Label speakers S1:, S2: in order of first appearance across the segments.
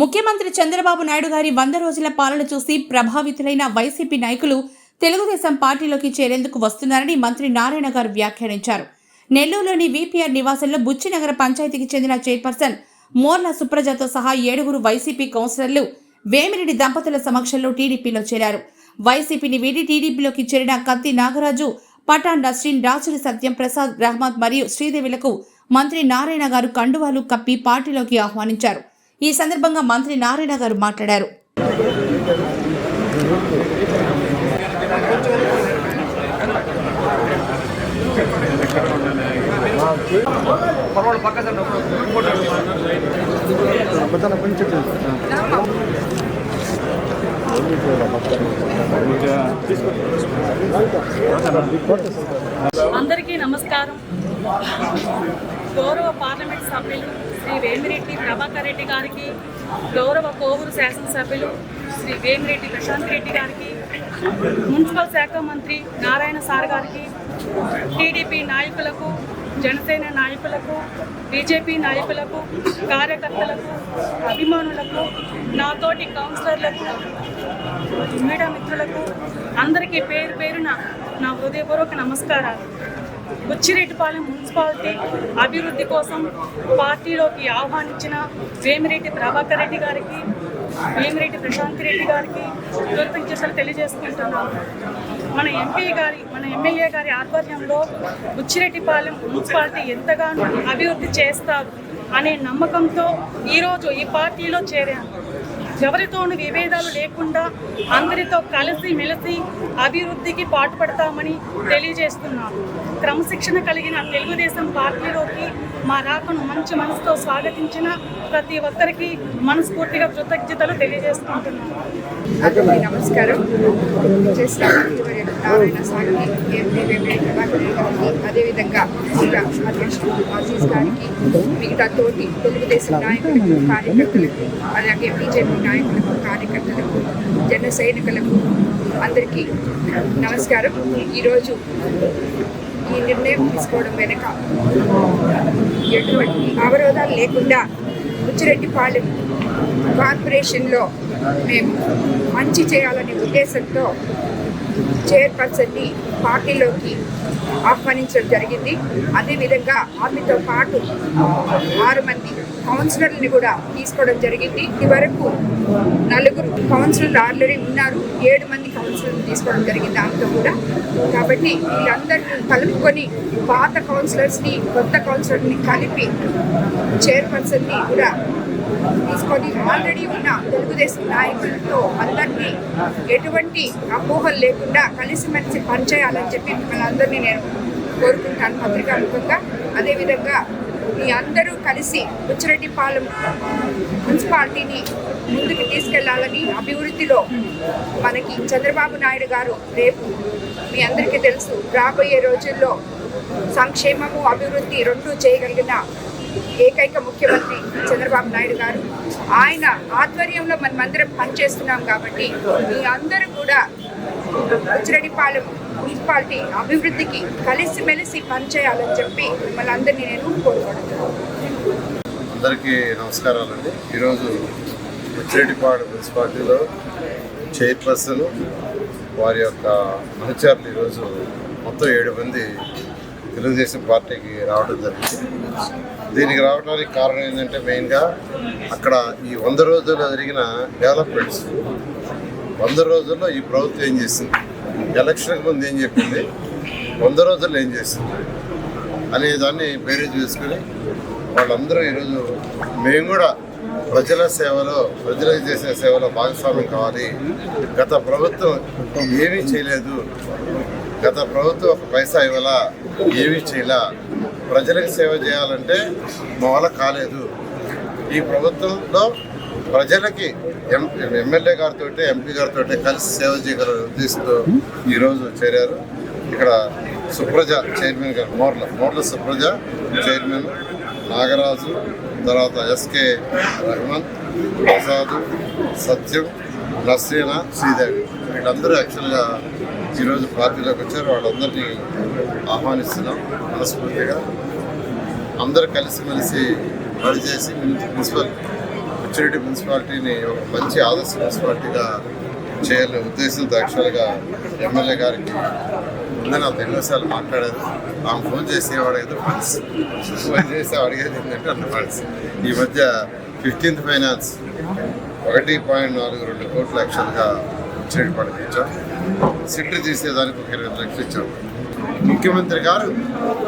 S1: ముఖ్యమంత్రి చంద్రబాబు నాయుడు గారి వంద రోజుల పాలన చూసి ప్రభావితులైన వైసీపీ నాయకులు తెలుగుదేశం పార్టీలోకి చేరేందుకు వస్తున్నారని మంత్రి నారాయణ గారు వ్యాఖ్యానించారు. నెల్లూరులోని వీపీఆర్ నివాసంలో బుచ్చినగర పంచాయతీకి చెందిన చైర్పర్సన్ మోర్ల సుప్రజతో సహా ఏడుగురు వైసీపీ కౌన్సిలర్లు వేమిరెడ్డి దంపతుల సమక్షంలో టీడీపీలో చేరారు. వైసీపీని వీడి టీడీపీలోకి చేరిన కత్తి నాగరాజు పఠాన్ నస్రీన్ రాచులి సత్యం ప్రసాద్ రహమత్ మరియు శ్రీదేవిలకు మంత్రి నారాయణ గారు కండువాలు కప్పి పార్టీలోకి ఆహ్వానించారు. ఈ సందర్భంగా మంత్రి నారాయణ గారు మాట్లాడారు.
S2: అందరికీ నమస్కారం. గౌరవ పార్లమెంట్ సభ్యులు శ్రీ వేమిరెడ్డి ప్రభాకర్ రెడ్డి గారికి గౌరవ కోవూరు శాసనసభ్యులు శ్రీ వేమిరెడ్డి ప్రశాంత్ రెడ్డి గారికి మున్సిపల్ శాఖ మంత్రి నారాయణ సార్ గారికి టీడీపీ నాయకులకు జనసేన నాయకులకు బీజేపీ నాయకులకు కార్యకర్తలకు అభిమానులకు నాతోటి కౌన్సిలర్లకు మీడియా మిత్రులకు అందరికీ పేరు పేరున నా హృదయపూర్వక నమస్కారాలు. బుచ్చిరెడ్డిపాలెం మున్సిపాలిటీ అభివృద్ధి కోసం పార్టీలోకి ఆహ్వానించిన వేమిరెడ్డి ప్రభాకర్ రెడ్డి గారికి వేమిరెడ్డి ప్రశాంత్ రెడ్డి గారికి కృతజ్ఞతలు తెలియజేసుకుంటున్నాను మన ఎంపీ గారి మన ఎమ్మెల్యే గారి ఆధ్వర్యంలో బుచ్చిరెడ్డిపాలెం మున్సిపాలిటీ ఎంతగానో అభివృద్ధి చేస్తారు అనే నమ్మకంతో ఈరోజు ఈ పార్టీలో చేరాను. ఎవరితోనూ విభేదాలు లేకుండా అందరితో కలిసి మెలిసి అభివృద్ధికి పాటుపడతామని తెలియజేస్తున్నాను. క్రమశిక్షణ కలిగిన తెలుగుదేశం పార్టీలోకి మా రాకను మంచి మనసుతో స్వాగతించిన ప్రతి ఒక్కరికి మనస్ఫూర్తిగా కృతజ్ఞతలు తెలియజేసుకుంటున్నాను.
S3: నమస్కారం. నారాయణ స్వామికి ఎంపీ అదేవిధంగా అధ్యక్షుడు గారికి మిగతా తోటి తెలుగుదేశం నాయకులకు కార్యకర్తలకు అలాగే బీజేపీ నాయకులకు కార్యకర్తలకు జన సైనికులకు అందరికీ నమస్కారం. ఈరోజు ఈ నిర్ణయం తీసుకోవడం వెనుక ఎటువంటి అవరోధాలు లేకుండా బుచ్చిరెడ్డిపాలెం కార్పొరేషన్లో మేము మంచి చేయాలనే ఉద్దేశంతో చైర్పర్సన్ని పార్టీలోకి ఆహ్వానించడం జరిగింది. అదేవిధంగా ఆమెతో పాటు ఆరు మంది కౌన్సిలర్ని కూడా తీసుకోవడం జరిగింది. ఇవరకు నలుగురు కౌన్సిలర్లు ఆల్రెడీ ఉన్నారు. ఏడు మంది కౌన్సిలర్ తీసుకోవడం జరిగింది దాంతో కూడా. కాబట్టి వీళ్ళందరినీ కలుపుకొని పాత కౌన్సిలర్స్ని కొత్త కౌన్సిలర్ని కలిపి చైర్పర్సన్ని కూడా తీసుకొని ఆల్రెడీ ఉన్న తెలుగుదేశం నాయకులతో అందరినీ ఎటువంటి అపోహలు లేకుండా కలిసిమెలిసి పనిచేయాలని చెప్పి మిమ్మల్ని అందరినీ నేను కోరుకుంటాను. పత్రికాముఖంగా అదేవిధంగా మీ అందరూ కలిసి బుచ్చిరెడ్డిపాలెం మున్సిపాలిటీని ముందుకు తీసుకెళ్ళాలని అభివృద్ధిలో మనకి చంద్రబాబు నాయుడు గారు రేపు మీ అందరికీ తెలుసు రాబోయే రోజుల్లో సంక్షేమము అభివృద్ధి రెండూ చేయగలిగిన ఏకైక ముఖ్యమంత్రి చంద్రబాబు నాయుడు గారు. ఆయన ఆధ్వర్యంలో మనమందరం పనిచేస్తున్నాం కాబట్టి మీ అందరూ కూడా ఉచ్చిరెడ్డిపాలెం మున్సిపాలిటీ అభివృద్ధికి కలిసిమెలిసి పనిచేయాలని చెప్పి మిమ్మల్ని అందరినీ నేను కోరుకుంటున్నాను.
S4: అందరికీ నమస్కారాలండి. ఈరోజు ముచ్చిరెడ్డిపాడు మున్సిపాలిటీలో చైర్పర్సన్ వారి యొక్క అనుచరులు ఈరోజు మొత్తం ఏడు మంది తెలుగుదేశం పార్టీకి రావడం జరిగింది. దీనికి రావడానికి కారణం ఏంటంటే మెయిన్గా అక్కడ ఈ వంద రోజుల్లో జరిగిన డెవలప్మెంట్స్ వంద రోజుల్లో ఈ ప్రభుత్వం ఏం చేసింది? ఎలక్షన్కి ముందు ఏం చెప్పింది? వంద రోజుల్లో ఏం చేసింది? అనే దాన్ని బేరేజ్ వేసుకుని వాళ్ళందరూ ఈరోజు మేము కూడా ప్రజల సేవలో ప్రజలకు చేసే సేవలో భాగస్వామ్యం కావాలి. గత ప్రభుత్వం ఏమీ చేయలేదు. గత ప్రభుత్వం ఒక పైసా ఇవ్వాల? ఏమీ చేయలా? ప్రజలకు సేవ చేయాలంటే మా కాలేదు. ఈ ప్రభుత్వంలో ప్రజలకి ఎం ఎమ్మెల్యే గారితో ఎంపీ గారితో కలిసి సేవ చేయగల ఉద్దేశంతో ఈరోజు చేరారు. ఇక్కడ సుప్రజ చైర్మన్ గారు మోర్ల మోర్ల సుప్రజ చైర్మన్ నాగరాజు తర్వాత ఎస్కే రహమాన్ ప్రసాద్ సత్యం నస్రీనా శ్రీదేవి. వీళ్ళందరూ యాక్చువల్గా ఈరోజు పార్టీలోకి వచ్చారు. వాళ్ళందరినీ ఆహ్వానిస్తున్నాం మనస్ఫూర్తిగా. అందరూ కలిసిమెలిసి పనిచేసి మున్సిపల్ ముచ్చిరెడ్డి మున్సిపాలిటీని ఒక మంచి ఆదర్శ మున్సిపాలిటీగా చేయాలనే ఉద్దేశంతో యాక్చువల్గా ఎమ్మెల్యే గారికి ముందు నాకు ఎన్నోసార్లు మాట్లాడారు. ఆమె ఫోన్ చేసి అడిగేది ఫండ్స్ ఫోన్ చేసి అడిగేది ఏంటంటే అన్న ఫండ్స్. ఈ మధ్య ఫిఫ్టీన్త్ ఫైనాన్స్ ఒకటి పాయింట్ నాలుగు రెండు కోట్ల లక్షలుగా ముచ్చిరెడ్డి పడకి ఇచ్చాం. సిట్టు తీసేదానికి ఒక ఇరవై లక్షలు ఇచ్చాం. ముఖ్యమంత్రి గారు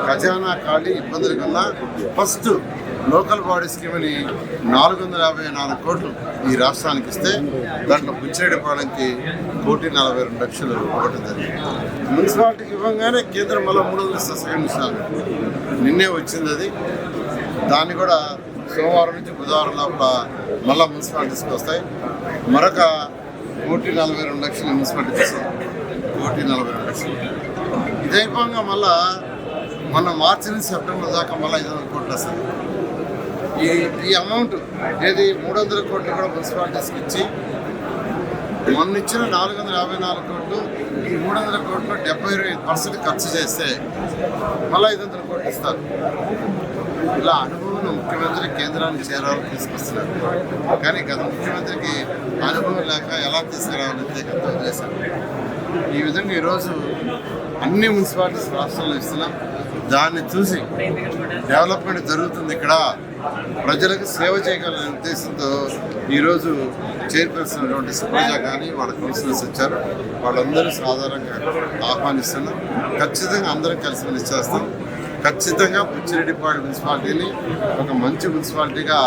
S4: ఖజానా ఖాళీ ఇబ్బందులు కన్నా ఫస్ట్ లోకల్ బాడీ స్కీమ్ని నాలుగు వందల యాభై నాలుగు కోట్లు ఈ రాష్ట్రానికి ఇస్తే దాంట్లో బుచ్చిరెడ్డిపాలెంకి కోటి నలభై రెండు లక్షలు ఇవ్వడం జరిగింది. మున్సిపాలిటీకి ఇవ్వగానే కేంద్రం మళ్ళీ మూడు వందల సెకండ్ ఇస్తాను నిన్నే వచ్చింది అది. దాన్ని కూడా సోమవారం నుంచి బుధవారం లోపల మళ్ళా మున్సిపాలిటీస్కి వస్తాయి. మరొక కోటి నలభై రెండు లక్షలు మున్సిపాలిటీస్ కోటి నలభై రెండు లక్షలు. ఇదే విధంగా మళ్ళా మొన్న మార్చి నుంచి సెప్టెంబర్ దాకా మళ్ళీ ఐదు వందల కోట్లు వస్తాయి. ఈ ఈ అమౌంట్ ఏది మూడు వందల కోట్లు కూడా మున్సిపాలిటీస్కి ఇచ్చి మొన్న ఇచ్చిన నాలుగు వందల యాభై నాలుగు కోట్లు ఈ మూడు వందల కోట్లు డెబ్బై ఇరవై పర్సెంట్ ఖర్చు చేస్తే మళ్ళీ ఐదు వందల కోట్లు ఇస్తారు. ఇలా అనుభవం ముఖ్యమంత్రి కేంద్రానికి చేరాలని తీసుకొస్తున్నారు. కానీ గత ముఖ్యమంత్రికి అనుభవం లేక ఎలా తీసుకురావాలని గత చేశారు ఈ విధంగా ఈరోజు అన్ని మున్సిపాలిటీస్ రాష్ట్రంలో ఇస్తున్నాం. దాన్ని చూసి డెవలప్మెంట్ జరుగుతుంది ఇక్కడ. ప్రజలకు సేవ చేయగలనే ఉద్దేశంతో ఈరోజు చైర్పర్సన్ అయినటువంటి సుప్రజ కానీ వాళ్ళ కౌన్సిలర్స్ వచ్చారు. వాళ్ళందరూ సాధారణంగా ఆహ్వానిస్తున్నాం. ఖచ్చితంగా అందరం కలిసి పని ఖచ్చితంగా పుచ్చిరెడ్డిపాడు మున్సిపాలిటీని ఒక మంచి మున్సిపాలిటీగా